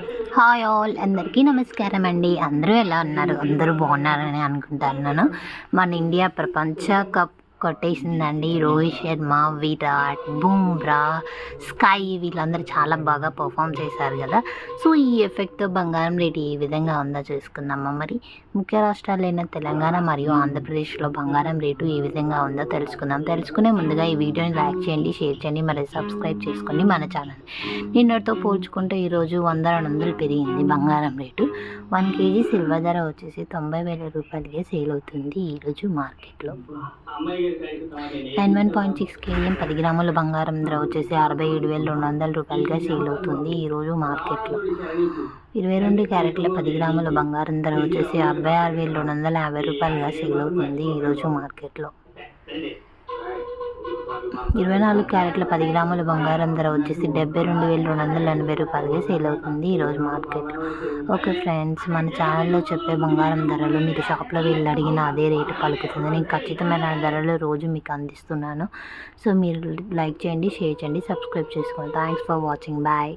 Hi all అందరికీ నమస్కారం అండి. అందరూ ఎలా ఉన్నారు? అందరూ బాగున్నారని అనుకుంటున్నాను మన ఇండియా ప్రపంచ కప్ కొట్టేసిందండి. రోహిత్ శర్మ విరాట్ బుమ్రా స్కై వీళ్ళందరూ చాలా బాగా పర్ఫామ్ చేశారు కదా. సో ఈ ఎఫెక్ట్తో బంగారం రేటు ఏ విధంగా ఉందో చూసుకుందామా మరి? ముఖ్య రాష్ట్రాలైన తెలంగాణ మరియు ఆంధ్రప్రదేశ్లో బంగారం రేటు ఏ విధంగా ఉందో తెలుసుకుందాం. తెలుసుకునే ముందుగా ఈ వీడియోని లైక్ చేయండి షేర్ చేయండి మరి సబ్స్క్రైబ్ చేసుకోండి మన ఛానల్ నిన్నటితో పోల్చుకుంటే ఈరోజు వంద రెండు వందలు పెరిగింది బంగారం రేటు. వన్ కేజీ సిల్వర్ ధర వచ్చేసి తొంభై వేల రూపాయలకే సేల్ అవుతుంది ఈరోజు మార్కెట్లో. Nine one point six KM పది గ్రాముల బంగారం ధర వచ్చేసి అరవై ఏడు వేల రెండు వందల రూపాయలుగా సేల్ అవుతుంది ఈరోజు మార్కెట్లో. ఇరవై రెండు క్యారెట్ల పది గ్రాముల బంగారం ధర వచ్చేసి అరవై ఆరు వేల రెండు వందల యాభై రూపాయలుగా సేల్ అవుతుంది ఈరోజు మార్కెట్లో. ఇరవై నాలుగు క్యారెట్ల పది గ్రాముల బంగారం ధర వచ్చేసి డెబ్బై రెండు వేల రెండు వందల ఎనభై రూపాయలకి సేల్ అవుతుంది ఈరోజు మార్కెట్లో ఓకే ఫ్రెండ్స్ మన ఛానల్లో చెప్పే బంగారం ధరలు మీరు షాప్లో వెళ్ళి అడిగిన అదే రేటు పలుకుతుంది. నేను ఖచ్చితమైన ధరలు రోజు మీకు అందిస్తున్నాను. సో మీరు లైక్ చేయండి షేర్ చేయండి సబ్స్క్రైబ్ చేసుకోండి. Thanks for watching bye